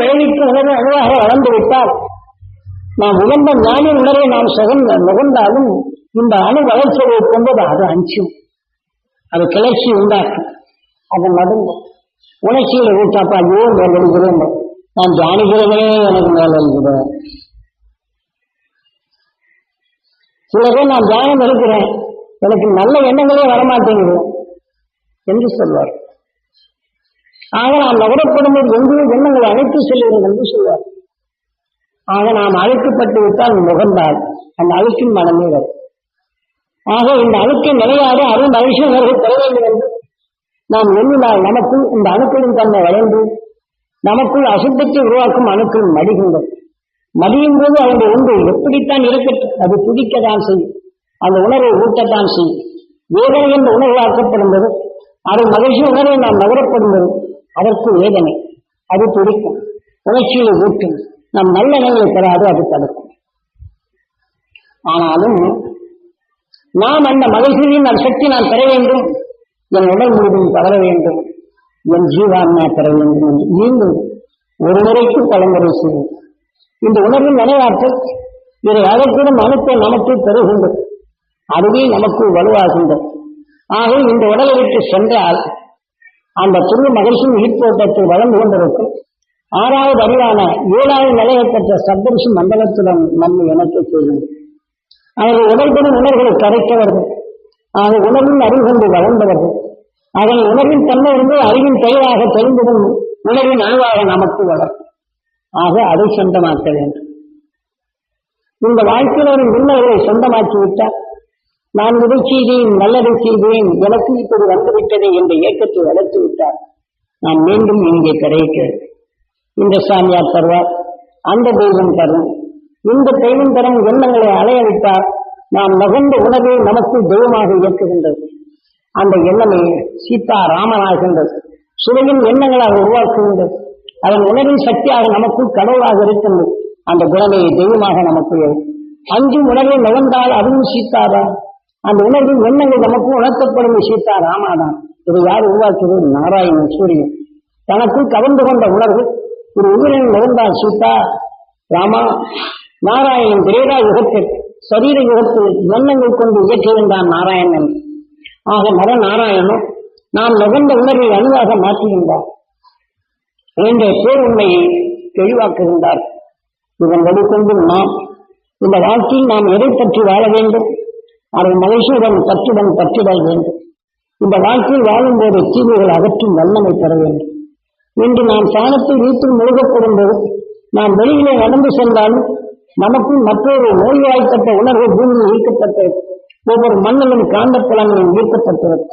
விளைவிக்கும் உணர்வு அணுவாக வளர்ந்து விட்டால் நாம் உகந்த ஞானி உணரை நாம் சுகந்த நுகர்ந்தாலும் இந்த அணு வளர்ச்சியை கொண்டது அது அஞ்சும். அது கிளர்ச்சி உண்டாக்கும். அது நடுங்கும். உணர்ச்சியில் ஊட்டாப்பா ஐயோ மேலெழுகிறேன் நான் தியானிக்கிறவனே எனக்கு மேலெழுகிறேன் சில பேர் நான் தியானம் இருக்கிறேன் எனக்கு நல்ல எண்ணங்களே வரமாட்டேங்குது. என்று சொல்வார் ஆக நாம் நகரப்படும் போது எங்கேயோ எண்ணங்களை அழைத்து செல்கிறோம் என்று சொல்வார். ஆக நாம் அழைக்கப்பட்டு விட்டால் முகந்தால் அந்த அழுக்கின் மனமே வரும். ஆக இந்த அழுக்கை நிலையாத அருள் மகிழ்ச்சி உணர்வை பெற வேண்டும் என்று நாம் எண்ணினால் நமக்குள் இந்த அணுக்களின் தன்மை வளர்ந்து நமக்குள் அசுத்தத்தை உருவாக்கும் அணுக்கள் மடிகின்றது மடியும் போது அவருடைய உண்டு எப்படித்தான் இருக்கட்டும் அது துடிக்கத்தான் செய்யும். அந்த உணர்வை ஊட்டத்தான் செய்யும். வேதனை என்ற உணர்வாக்கப்படும் போது அது மகிழ்ச்சி உணர்வை நாம் நகரப்படும் போது அதற்கு வேதனை. அது துடிக்கும். உணர்ச்சியை ஊட்டும். நம் நல்ல நிலையை பெறாது அது தடுக்கும். ஆனாலும் நாம் அந்த மகிழ்ச்சியின் நம் சக்தி நான் பெற வேண்டும். என் உடல் முழுவதும் பரவ வேண்டும். என் ஜீவான்மா பெற வேண்டும் என்று மீண்டும் ஒரு முறைக்கு பலமுறை செய்யும் இந்த உணர்வின் நினைவாற்றல் இதை அதற்குடன் அனுப்ப நமக்கு பெறுகின்றது. அதுவே நமக்கு வலுவாகின்றது. ஆக இந்த உடலை விட்டு சென்றால் அந்த துரு மகிழ்ச்சி ஈர்ப்போட்டத்தை வளர்ந்து கொண்டிருக்கும் ஆறாவது அறிவான ஏழாவது நிலையை பெற்ற சப்தரிஷி மண்டலத்துடன் நம்மை இணைக்க செய்யும் அவர்கள் உடல்படும் உணர்வுகளை கரைத்தவர்கள் ஆக உணர்வின் அறிவு கொண்டு வளர்ந்தவர்கள் அதன் உணர்வின் தன்மை இருந்து அறிவின் தெளிவாக தெரிந்துடும் உணர்வின் அணுவாக நமக்கு வளரும். ஆக அதை சொந்தமாக்க வேண்டும். இந்த வாழ்க்கையில் ஒரு உண்மைகளை சொந்தமாக்கி விட்டால் நான் இதை செய்தேன் நல்லதை செய்தேன் எனக்கு இப்படி வந்துவிட்டதே என்ற இயக்கத்தை வளர்த்து விட்டார். நான் மீண்டும் இங்கே கிடைக்கிறேன் இந்த சாமியார் தருவார் அந்த தெய்வம் தரும். இந்த தெய்வம் தரும் எண்ணங்களை அலைய விட்டால் நாம் நகர்ந்த உணர்வை நமக்கு தெய்வமாக இயக்குகின்றது அந்த எண்ணமே சீதா ராமனாகின்றது. சுவையின் எண்ணங்களாக உருவாக்குகின்றது. அதன் உணர்வின் சக்தியாக நமக்கு கடவுளாக இருக்கின்றது. அந்த குணமே தெய்வமாக நமக்கு அஞ்சு உணர்வை நுகர்ந்தால் அதுவும் சீதாதான். அந்த உணர்வின் எண்ணங்கள் நமக்கு உணர்த்தப்படும் சீதா ராமாதான். இதை யார் உருவாக்கியது? நாராயணன் சூரியன். தனக்குள் கவர்ந்து கொண்ட உணர்வு ஒரு உயிரின் நுகர்ந்தால் சீதா ராமா நாராயணன் திரேடா யுகத்தில் சரீர யுகத்தில் எண்ணங்கள் கொண்டு இயக்குகின்றான் நாராயணன். ஆக மர நாராயணன் நாம் நுகர்ந்த உணர்வை அணுவாக மாற்றுகின்றார் என்ற பேருண்மையை தெளிவாக்குகின்றார். இதன் வழிகொண்டு நாம் இந்த வாழ்க்கையில் நாம் எதை பற்றி வாழ வேண்டும்? அதை மகிழ்ச்சியுடன் கற்றுடன் பற்றிடல் வேண்டும். இந்த வாழ்க்கையில் வாழும்போது தீமைகள் அகற்றும் வல்லமை பெற வேண்டும். இன்று நாம் சாணத்தை வீட்டில் முழுகப்படும் போது நாம் வெளியிலே நடந்து சென்றாலும் நமக்கும் மற்றொரு நோய்வாய்ப்பட்ட உணர்வு பூமியில் ஈர்க்கப்பட்டது. ஒவ்வொரு மண்ணிலும் காந்த புலங்களும் ஈர்க்கப்பட்டது.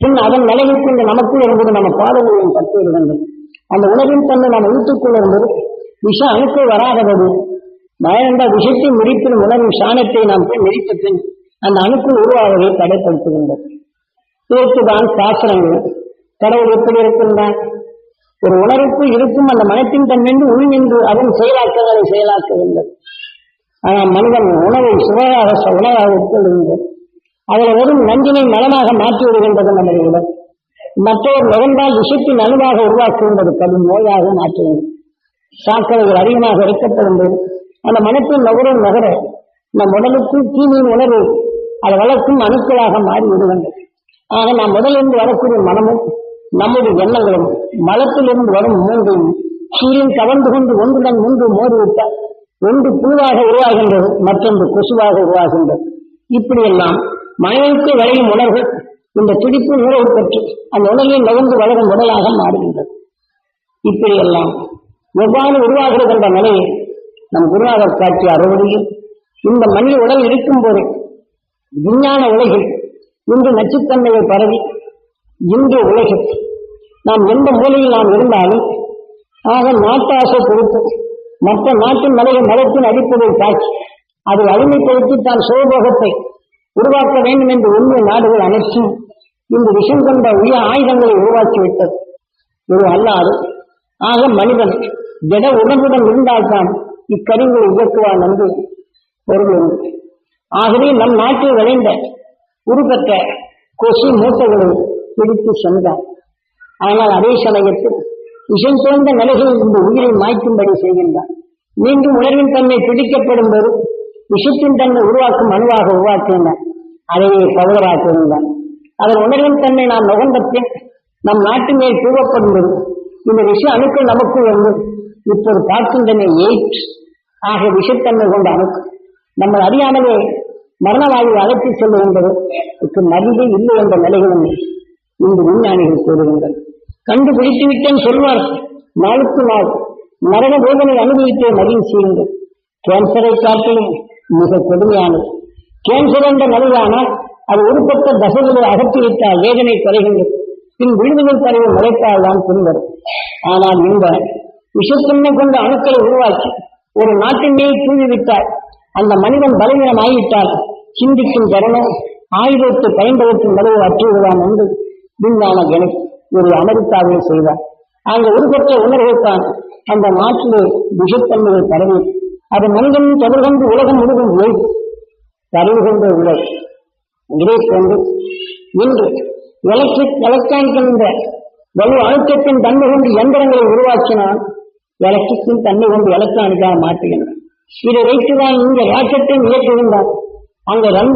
பின் அதன் நிலையில் இந்த நமக்குள் இருந்தது நம்ம பாடல்களையும் பற்றி இருந்தது. அந்த உணவின் தன்னை நாம் இழுத்துக் கொள்ளும்போது விஷ அணுக்கள் வராதபடி பயந்த விஷத்தை மிதிப்பின் உணர்வின் சாணத்தை நாம் போய் மிதித்த பின் அந்த அணுக்கள் உருவாவதை தடைப்படுத்துகின்றது இதற்குதான் சாஸ்திரங்கள். கடவுள் எப்படி இருக்கின்றான் ஒரு உணர்வுக்கு இருக்கும் அந்த மனத்தின் தன்மென்று உள் நின்று அதன் செயலாக்கங்களை செயலாக்குகின்றது. ஆனால் மனிதன் உணவை சுவையாக உணவாக உட்கொள்கின்றது அதில் வெறும் நஞ்சினை மனமாக மாற்றி விடுகின்றது நம்முடைய உடல் மற்றவர் நுகர்ந்தால் விஷத்தின் அணுவாக உருவாக்குகின்றது. கடும் நோயாக மாற்றுகிறது சாக்கடைகள் அதிகமாக எடுக்கப்படும் போது அந்த மனத்தின் நுகரும் நகர நம் உடலுக்கு தீமையின் உணர்வு அதை வளர்க்கும் அணுக்களாக மாறி விடுகின்றது ஆக நாம் முதலிருந்து வரக்கூடிய மனமும் நம்முடைய எண்ணங்களும் மலத்திலிருந்து வரும் மூன்றும் சூரியன் கவர்ந்து கொண்டு ஒன்றுடன் ஒன்று மோதிவிட்டால் ஒன்று புழுவாக உருவாகின்றது மற்றொன்று கொசுவாக உருவாகின்றது. இப்படியெல்லாம் மனதிற்கு விளையும் உணர்வு இந்த துடிப்பு உணர்வு பெற்று அந்த உணர்வில் நகர்ந்து வளரும் உடலாக மாறுகின்றது. இப்படியெல்லாம் எவ்வாறு உருவாகிறது என்ற நிலையை நம் குருநாதர் காட்சி அறுவடையில் இந்த மனித உடல் இருக்கும் போது விஞ்ஞான உலகில் இன்று நச்சுத்தன்மையை பரவி இன்று உலகில் நாம் எந்த மூலையில் நாம் இருந்தாலும் ஆக நாட்டாசை பொறுத்து மற்ற நாட்டின் மலையை மரத்தின் அடிப்படையில் தாக்கி அதை அடிமைப்படுத்தி தான் சுயபோகத்தை உருவாக்க வேண்டும் என்று உண்மை நாடுகள் அனைத்தும் இந்த விஷம் கொண்ட உயர் ஆயுதங்களை உருவாக்கிவிட்டது. இது அல்லாது ஆக மனிதன் திட உணர்வுடன் இருந்தால்தான் இக்கருவிகளை இயக்குவான் என்று பொருள் உண்டு. ஆகவே நம் நாட்டில் விளைந்த உருப்பெற்ற கொசு மூட்டைகளை பிடித்து சென்றார். ஆனால் அதே சமயத்தில் விஷம் தோன்ற நிலைகளில் இந்த உயிரை மாய்க்கும்படி செய்கின்றான் மீண்டும் உணர்வின் தன்மை பிடிக்கப்படும் போது விஷத்தின் தன்மை உருவாக்கும் அணுவாக உருவாக்கினார். அதையே பவராக்குகின்றான் அதன் உணர்வின் தன்மை நாம் நுகர்ந்த பின் நம் நாட்டு மேல் தூவப்படும் போது இந்த விஷ அணுக்கள் நமக்குள் வந்து இப்போது பார்க்கின்றன எயிட் ஆக விஷத்தன்மை கொண்ட அணுக்கள். நம்ம அறியாமலே மரணவாயு அழைத்து செல்லுகின்றது. மருந்து இல்லை என்ற நிலைகளும் இந்த விஞ்ஞானிகள் கூறுகின்றனர். கண்டுபிடித்து விட்டேன் சொல்வார். நாளுக்கு நாள் மரண வேதனை அனுபவித்தே மதியம் செய்யுங்கள். கேன்சரை காட்டிலும் மிக கொடுமையானது. கேன்சர் என்ற நிலையானால் அது உருப்பட்ட தசைகளை அகற்றிவிட்டால் வேதனை குறைகின்றது. பின் விழுதுகள் தரவு முளைத்தால் தான் பின்வரும் ஆனால் இந்த விஷத்தன்மை கொண்ட அணுக்களை உருவாக்கி ஒரு நாட்டின் மேல் தூவிவிட்டால் அந்த மனிதன் பலவீனம் ஆகிவிட்டால் சிந்திக்கும் திறனும் ஆயுதத்தை பயன்படுத்தும் நிலையை அற்றுவிடுவான் என்று விஞ்ஞான கணேஷ் ஒரு அமெரிக்காவில் செய்தார். அங்கு உருப்பெற்ற உணர்வைத்தான் அந்த நாட்டிலே விஷத்தன்மையை பரவி அது மனிதனும் தொடர்கொண்டு உலகம் முழுவதும் ஏறி பரவுகின்ற உலகம் இதை போன்று இன்று எலக்ட்ரிக் எலக்ட்ரானிக் என்ற வலு அழுத்தத்தின் தன்மை கொண்டு எந்திரங்களை உருவாக்கினால் எலக்ட்ரிக்கின் தன்மை கொண்டு எலக்ட்ரானிக்காக மாற்றுகின்றன. இதை வைத்துதான் இந்த ராக்கெட்டை இயக்குகின்றான் அந்த ரன்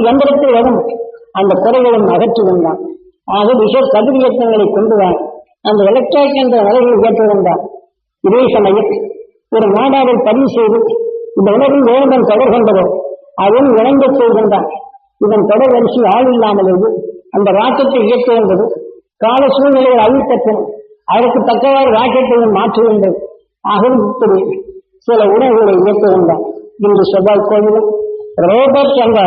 வரும். அந்த குறைகளும் வந்தான் ஆக விஷ கதிரியக்கங்களை கொண்டுதான் அந்த எலக்ட்ராக் என்ற நிலையில் இயற்றுகின்றான் இதே சமயம் ஒரு நாடாவை பதிவு செய்து இந்த உலகில் வேணுடன் தொடர் கொண்டதோ அவன் இணைந்த செய்கின்றான் இதன் தொடர் வரிசை ஆள் இல்லாமலேயே அந்த ராக்கெட்டை இயக்க வந்தது கால சூழ்நிலையை அழித்தப்பின் அதற்கு தக்கவாறு ராக்கெட்டையும் மாற்ற வேண்டும் ஆகவும் இப்படி சில உணவுகளை இயக்க வேண்டாம். இன்று செவ்வாய் கோவிலும் ரோபோட் என்ற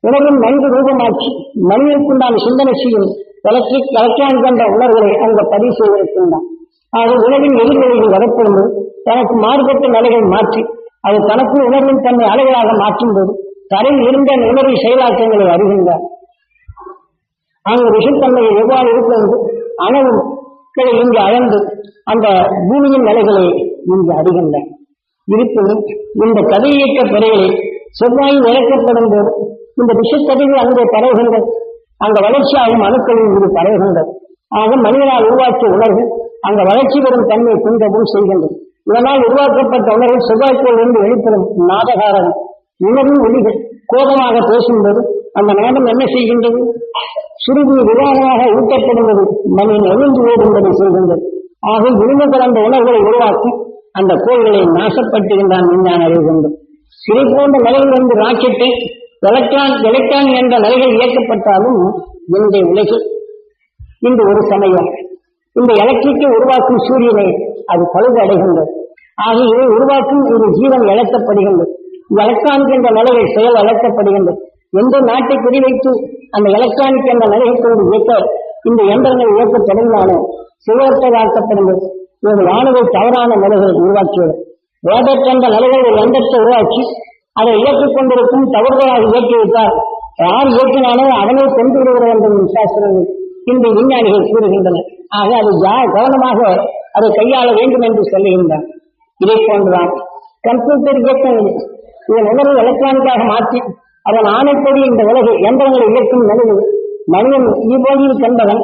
உணவின் நன்கு ரூபமாக்கி மனிதனுக்குண்டான சிந்தனை செய்யும் எலக்ட்ரிக் எலக்ட்ரானிக் என்ற உணர்வுகளை அங்கு பதிவு செய்திருக்கின்றான் ஆக உணவின் எதிர்நிலைகள் வரப்படும் தனக்கு மாறுபட்ட நிலைகளை மாற்றி அது தனக்கு உணர்வின் தன்னை அலைகளாக மாற்றும் போது தரையில் இருந்த உணர்வு செயலாக்கங்களை அறிகின்றார். அங்கு விஷத்தன்மையை எவ்வாறு இருக்கிறது அணவுகளை இங்கு அளந்து அந்த பூமியின் நிலைகளை இங்கு அறிகின்றன இருப்பினும் இந்த கதையியக்க பிறைகளில் செவ்வாய் இறக்கப்படும் போது இந்த விஷக்கதைகள் அங்கே பரவுகின்றது அந்த வளர்ச்சியாகும் அணுக்களில் இது பரவுகின்றது ஆக மனிதனால் உருவாக்கிய உணர்வு அங்க வளர்ச்சி பெறும் தன்மை குன்றவும் செய்கின்றது. இதனால் உருவாக்கப்பட்ட உணர்வு செவ்வாய்க்கோள் இருந்து வெளிப்படும் நாதகாரகம் உணர்வு ஒளிகள் கோபமாக பேசும்போது அந்த நாதம் என்ன செய்கின்றது? சிறிது விவாதமாக ஊட்டப்படுவது மனிதன் எழுந்து ஓடும்படி செய்கின்றது. ஆக விழுந்து கலந்த உணர்வுகளை உருவாக்கி அந்த கோள்களை நாசப்படுத்துகின்றான் விஞ்ஞான அறிவு கொண்டு. இதை போன்ற நிலையில் வந்து ராக்கெட்டை எலக்ட்ரான் எலக்ட்ரான் என்ற நிலைகள் இயக்கப்பட்டாலும் இன்றைய உலகில் இன்று ஒரு சமயம். இந்த எலக்ட்ரிக்கை உருவாக்கும் சூரியனை அது பழுது அடைகின்றது. ஆக இதை உருவாக்கும் ஒரு ஜீவன் இழக்கப்படுகின்றது. எலக்ட்ரானிக் என்ற நிலைகள் செயல் இழக்கப்படுகின்றது எந்த நாட்டை குறிவைத்து அந்த எலக்ட்ரானிக் என்ற நிலையை கொண்டு இயக்க இந்த எந்திரங்கள் இயக்க தொடங்கினாலும் சிவத்ததாக்கப்படுகிறது ஒரு ராணுவ தவறான நிலைகளை உருவாக்கியது ரோபோட் என்ற நிலைகள் ஒரு உருவாக்கி அதை இயக்கிக் கொண்டிருக்கும் தவறுதலாக இயக்கிவிட்டார் யார் இயக்கினாலோ அவனை கொண்டு விடுகிறது என்ற சாஸ்திரங்கள் இன்று விஞ்ஞானிகள் கூறுகின்றனர் ஆக அது கவனமாக அதை கையாள வேண்டும் என்று சொல்லுகின்றார். இதை போன்றுதான் கம்ப்யூட்டர் இயக்கங்கள் இதன் உணர்வு எலக்ட்ரானிக்காக மாற்றி அதன் ஆணைப்படி இந்த உலகை எந்திரங்களை இயக்கும் நிலையில் மனிதன் ஈபோதியில் கண்டவன்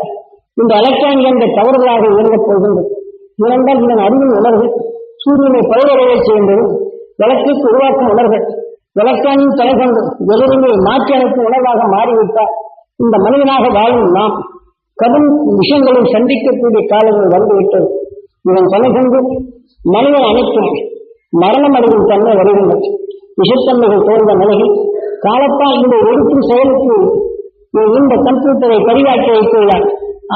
இந்த எலக்ட்ரானிக் என்ற தவறுகளாக இயங்கப் போகின்றது. இரண்டால் இதன் அறிவின் உணர்வு சூரியனை பழுவடைய செய்கின்றது எலக்ட்ரிக் உருவாக்கும் உணர்வு எலக்ட்ரானிக் தலைகொண்டு எதிரினை மாற்றி அனுப்பும் உணர்வாக மாறிவிட்டால் இந்த மனிதனாக வாழும் நாம் கடும் விஷயங்களை சந்திக்கக்கூடிய காலங்கள் வந்துவிட்டது. இதன் துணை கொண்டு மனிதன் அனைத்தும் மரணம் அடையும் தன்மை வருகின்றது. விஷத்தன்மைகள் தோன்ற நிலையில் காலத்தால் இந்த ஒடுக்கும் செயலுக்கு இந்த கம்ப்யூட்டரை பரிவாக்கி வைத்துள்ளார்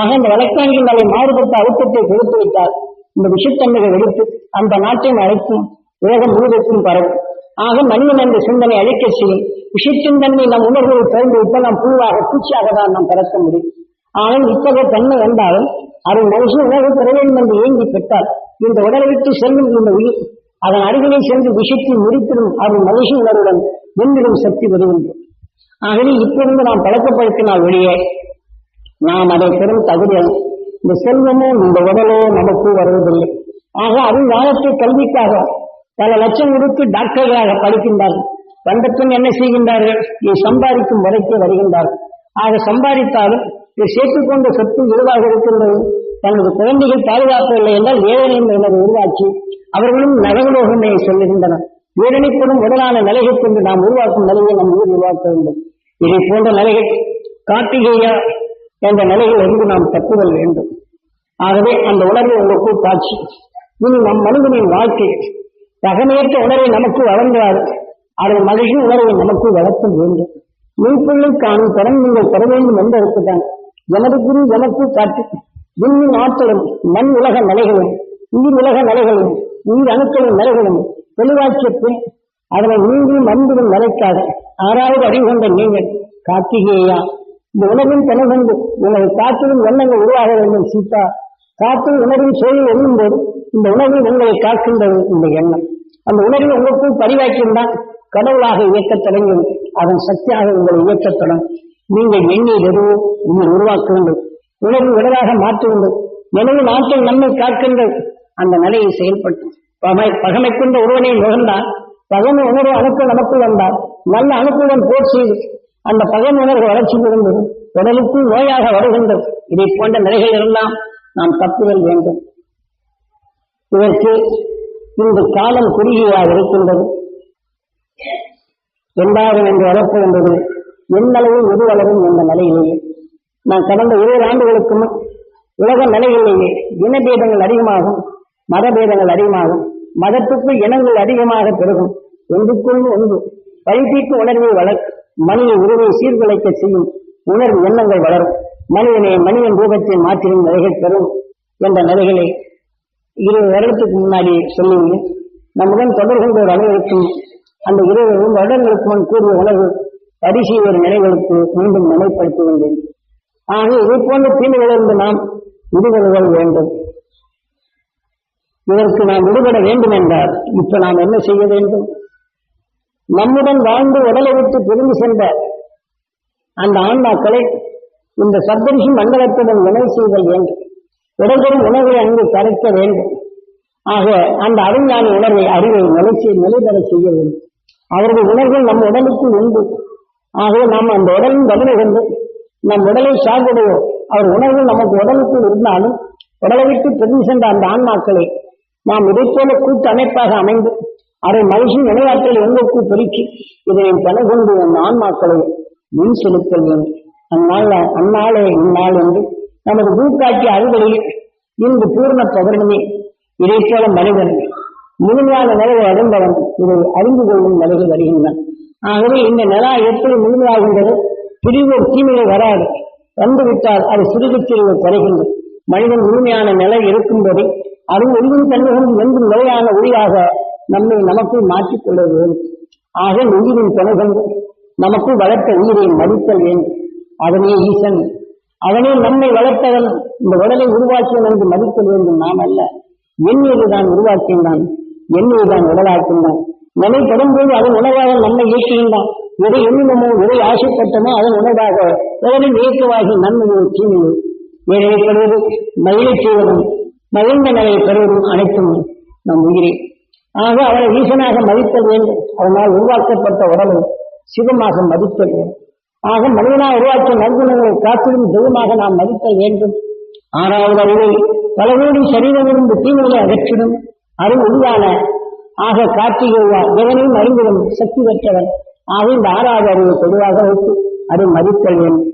ஆக இந்த எலக்ட்ரானிக் நிலை மாறுபட்ட அழுத்தத்தை கொடுத்து விட்டார் இந்த விஷத்தன்மைகள் வெடித்து அந்த நாட்டின் அழைக்கும் உலகம் முழுவதற்கும் பரவும். ஆக மனிதன் என்ற சிந்தனை அழிக்க செய்யும் விஷத்தின் தன்மை நம் உணர்வுகளை திறந்து விட்டால் நாம் புழுவாக பூச்சியாக தான் நாம் பறக்க முடியும். ஆனால் இத்தகைய தன்மை என்றாலும் அதை மனுஷன் உணர்வு பெற வேண்டும் என்று ஏங்கி பெற்றால் இந்த உடலை விட்டு செல்லும் இந்த உயிர் அதன் அருகிலே சென்று விஷத்தை முறித்திடும் அது மனுஷ உணர்வுடன் வென்றிடும் சக்தி வருகின்றது ஆகவே இப்பொழுது நாம் பழக்கப்படுத்தினால் ஒழிய நாம் அதை பெறும் தகுதி இந்த செல்வமும் இந்த உடலோ நமக்கு வருவதில்லை. ஆக அறிஞானத்தை கல்விக்காக பல லட்சம் கொடுத்து டாக்டர்களாக படிக்கின்றார்கள். வந்தப்பின் என்ன செய்கின்றார்கள்? இதை சம்பாதிக்கும் வரைக்கே வருகின்றார்கள். ஆக சம்பாதித்தாலும் இதை சேர்த்துக்கொண்ட சொத்து எதுவாக இருக்கின்றது தனது குழந்தைகள் பாதுகாக்கவில்லை என்றால் வேதனை என்ற உருவாக்கி அவர்களும் நரகலோகமே சொல்லுகின்றனர் வேதனைப்படும் உடலான நிலையை கொண்டு நாம் உருவாக்கும் நிலையை நம் ஊர் உருவாக்க வேண்டும். இதை போன்ற நிலைகள் கார்த்திகேயா என்ற நிலையில் இருந்து நாம் தப்புதல் வேண்டும். ஆகவே அந்த உணர்வு உங்களுக்கு காட்சி. இனி நம் மனிதனின் வாழ்க்கை தகமையற்ற உணர்வை நமக்கு வழங்காது. அதை மகிழ்ச்சி உணர்வை நமக்கு வளர்த்த வேண்டும். மீன்பிள்ளை காணும் திறன் நீங்கள் பெற வேண்டும் என்பதற்குத்தான் எனது குரு எனக்கு காட்டு விண்ணின் ஆற்றலும் மண் உலக நிலைகளும் உயிர் உலக நிலைகளும் உயிர் அணுக்களின் நிலைகளும் தெளிவாக்கியத்தில் அதனை நீங்கி அன்புடன் நிலைக்காக ஆறாவது அறிவு கொண்ட நீங்கள் கார்த்திகேயா. இந்த உணர்வின் துணை கொண்டு உங்களை காற்றிலும் எண்ணங்கள் உருவாக வேண்டும் சீதா. காற்று உணர்வின் சூழல் எண்ணும் போது இந்த உணர்வு உங்களை காக்கின்றது இந்த எண்ணம். அந்த உணர்வு உங்களுக்குள் பதிவாக்கியிருந்தால் கடவுளாக இயக்கத் தொடங்கும் அதன் சக்தியாக உங்களை இயக்கத் தொடங்கும். நீங்கள் எண்ணியது எதுவும் நீங்கள் உருவாக்க வேண்டும் உணர்வு விடலாக மாற்ற வேண்டும் எனவே நாட்டில் நம்மை காக்கின்றது. அந்த நிலையை செயல்பட்டு பகமை பகமை கொண்ட ஒருவனை நுகர்ந்தால் பகமை உணர்வு அணுக்கள் நமக்குள் வந்தால் நல்ல அணுக்களுடன் போர் செய்து அந்த பகமை உணர்வு வளர்ச்சி பெறும்போது உடலுக்குள் நோயாக வருகின்றது. இதை போன்ற நிலைகள் எல்லாம் நாம் தப்புதல் வேண்டும். இதற்கு இந்த காலம் குறுகியாக இருக்கின்றது. எந்தாவது என்று வளர்ப்பு என்பது எண்ணளவும் எது வளரும் என்ற நிலையிலேயே. நான் கடந்த இருபது ஆண்டுகளுக்கு முன் உலக நிலையிலேயே இனபேதங்கள் அதிகமாகும் மதபேதங்கள் அதிகமாகும் மதத்துக்கு இனங்கள் அதிகமாக பெருகும். ஒன்றுக்குள் ஒன்று பழித்தீட்டு உணர்வை வளர்க்கும் மனித உருவை சீர்குலைக்க செய்யும் உணர்வு எண்ணங்கள் வளரும். மனிதனை மனிதன் ரூபத்தை மாற்றிடும் நிலைகள் பெறும் என்ற நிலைகளை இருபது வருடத்துக்கு முன்னாடி சொல்லுவீங்க நம்முடன் தொடர்கின்ற ஒரு அனைவருக்கும் அந்த இருபது வருடங்களுக்கு முன் கூறிய உணவு பரிசு ஒரு நிலைகளுக்கு மீண்டும் நிலைப்படுத்துகின்றேன். ஆக இதை போன்ற தீமைகளிலிருந்து நாம் விடுபடுதல் வேண்டும். இதற்கு நாம் விடுபட வேண்டும் என்றால் இப்ப நாம் என்ன செய்ய வேண்டும்? நம்முடன் வாழ்ந்து உடலை விட்டு பிரிந்து சென்ற அந்த ஆன்மாக்களை இந்த சப்தரிஷி மண்டலத்துடன் உணவு செய்தல் வேண்டும். உடல்களும் உணர்வை அங்கு கரைக்க வேண்டும். ஆக அந்த அறிஞானி உணர்வை அறிவை நிலைச்சி நிலைபெற செய்ய வேண்டும். அவர்கள் உணர்வுகள் நம் உடலுக்கு உண்டு. ஆகவே நாம் அந்த உடலின் பதிலை கொண்டு நம் உடலை சார்புடையோம் அவர் உணர்வு நமக்கு உடலுக்கு இருந்தாலும் உடலை விட்டு பிரிந்து சென்ற அந்த ஆன்மாக்களை நாம் இதைப்போல கூட்டு அமைப்பாக அமைந்து அதை மகிழ்ச்சி நிலையாற்றல் எங்களுக்கு பெருக்கி இதனை பல கொண்டு என் ஆன்மாக்களை முன் செலுத்தல் வேண்டும். அந்நாள் அந்நாளே இந்நாள் என்று நமது பூக்காட்சி அறுவடையில் இன்று பூர்ண பௌர்ணமி இதை போல மனிதன் முழுமையான நிலையை அடைந்தவன் இதை அறிந்து கொள்ளும் நிலையில் வருகின்றன. ஆகவே இந்த நிலா எப்படி முழுமையாகின்றது? பிரிவு தீமையை வராது. வந்துவிட்டால் அது சிறிது சிறிது குறைகின்றது மனிதன் முழுமையான நிலை இருக்கும்போது அது ஒன்றும் தன்மைகளும் என்றும் நிலையான ஒளியாக நம்மை நமக்குள் மாற்றிக் கொள்ள வேண்டும் ஆக உயிரின் துணை கொண்டு நமக்குள் வளர்த்த உயிரை மதித்தல் வேண்டும். அதனே ஈசன். அவனே நம்மை வளர்த்தவன். இந்த உடலை உருவாக்கியவன் என்று மதித்தல் வேண்டும் நாம் அல்ல. எண்ணியதுதான் உருவாக்கின்றான். எண்ணியதுதான் உடலாக்கின்றான். நிலை படும்போது அதன் உணவாக நம்மை இயக்குகின்றான். எதை எண்ணினமோ எதை ஆசைப்பட்டமோ அதன் உணவாக உடலில் இயக்குவாகி நன்மையோ தீமையோ வேலையை பெறுவது மகிழை செய்வதும் மகிழ்ந்த நிலையை பெறுவதும் அனைத்தும் நம் உயிரே. ஆக அவனை ஈசனாக மதித்தல் வேண்டும் அவனால் உருவாக்கப்பட்ட உடலை சிவமாக மதித்தல் வேண்டும் ஆக மனிதனாக உருவாக்கிய நற்குணங்களை காத்திடும் தெய்வமாக நாம் மதித்தல் வேண்டும். ஆறாவது அறிவை பல கோடி சரீரமிருந்து தீமைகளை அகற்றிடும். அருள் உருவான ஆக கார்த்திகையா எவனையும் அறிந்திடும் சக்தி பெற்றவன். ஆக இந்த ஆறாவது அறிவை பொதுவாக வைத்து அதை மதித்தல் வேண்டும்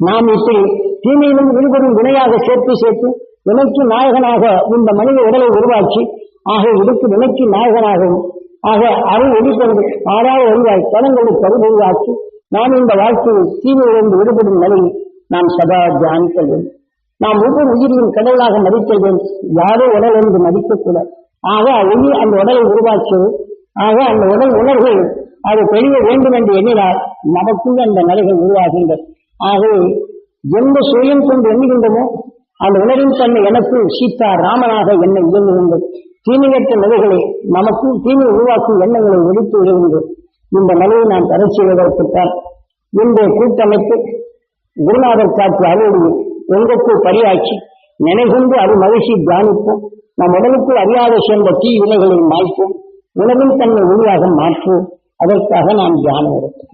நாம் இப்படி தீமையிலும் இருவரும் வினையாக சேர்த்து சேர்த்து வினைக்கு நாயகனாக இந்த மனித உடலை உருவாக்கி ஆக இதுக்கு வினைக்கு நாயகனாகவும் ஆக அருள் ஒளிப்பொழுது ஆறாவது அறிவாய் பலங்களை பருவொழிவாக்கி நாம் இந்த வாழ்க்கையில் தீமையிலிருந்து விடுபடும் நிலையில் நாம் சதா தியானிக்க வேண்டும். நாம் ஒவ்வொரு உயிரியும் கடவுளாக மதித்தல் வேண்டும். யாரோ உடல் என்று மதிக்கக்கூடாது ஆக ஒளி அந்த உடலை உருவாக்கியது ஆக அந்த உடல் உணர்வு அது தெரிய வேண்டும் என்று எண்ணினால் நமக்குள்ள அந்த நிலைகள் உருவாகின்றது ஆகவே எந்த சுயம் கொண்டு எண்ணுகின்றமோ அந்த உணரின் தன்மை எனக்கு சீதா ராமனாக என்னை இயங்குகின்றது. தீமையற்ற நிலைகளை நமக்கு தீமை உருவாக்கும் எண்ணங்களை ஒழித்து இருந்து இந்த நிலையை நாம் தடை செய்வதற்குத்தான். இன்றைய கூட்டமைப்பு குருநாதர் காட்சி அருளி எங்களுக்கு பரியாட்சி நினைகொண்டு அது மகிழ்ச்சி தியானிப்போம். நம் உடலுக்குள் அறியாத சேர்ந்த தீ வினைகளை மாய்ப்போம். உணவின் தன்னை ஒளியாக மாற்றுவோம். அதற்காக நாம் தியானம் எடுப்போம்.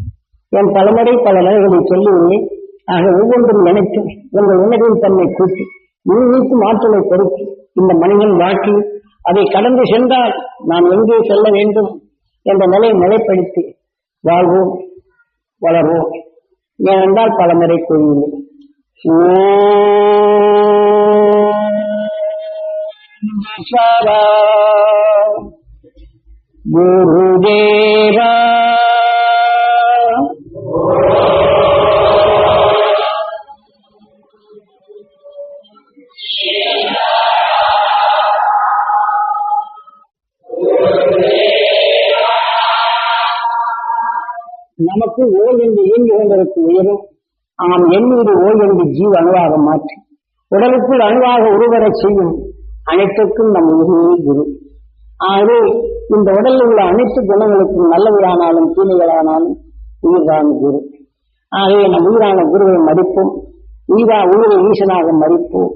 என் பலமுறை பல நிலைகளை சொல்லியுள்ளேன். ஆக ஒவ்வொன்றும் நினைத்து உங்கள் உணர்வின் தன்னை கூட்டி உள்நீக்கும் மாற்றலை பொறுத்து இந்த மனிதன் வாழ்க்கையில் அதை கடந்து சென்றால் நாம் எங்கே செல்ல வேண்டும் என்ற நிலை நிலைப்படுத்தி வாழ்வோம் வளர்வோம். ஏனென்றால் பல முறை கூறியுள்ளேன் சரா நமக்கு ஓய் என்று இயங்கி கொண்டிருக்கும் உயரும் ஆம் எண்ணீடு ஓய் என்று ஜீவ அணுவாக மாற்றி உடலுக்குள் அணுவாக உருவரச் செய்யும் அனைத்துக்கும் நம் உயிரியே குரு. ஆகவே இந்த உடலில் உள்ள அனைத்து குணங்களுக்கும் நல்லவரானாலும் தீமைகளானாலும் உயிர்தான் குரு. ஆகவே நம் உயிரான குருவை மதிப்போம் உயிரா உயிரை ஈசனாக மதிப்போம்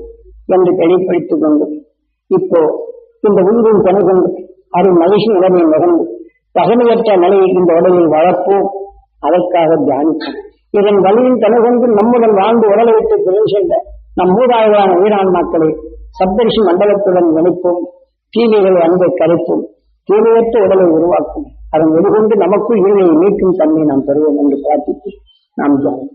என்று தெளிப்படுத்திக் கொண்டு இப்போ இந்த உயிரின் துணை கொண்டு அருள் மகிழ்ச்சி உடனே நிகழ்ந்து தகமையற்ற நிலையை இந்த உடலில் வளர்ப்போம். அதற்காக தியானிப்போம் இதன் வழியின் தலைகொண்டு நம்முடன் வாழ்ந்து உடலை விட்டு பிழை சென்ற நம் மூதாயிரான உயிரான்மாக்களை சப்தரிஷி மண்டலத்துடன் இணைப்போம் தீமைகளை அன்பை கரைப்போம் தீமையற்ற உடலை உருவாக்கும். அதன் வெளிகொண்டு நமக்குள் இருமையை மீட்கும் தன்மை நாம் பெறுவோம் என்று பிரார்த்தித்து நாம் தியானம்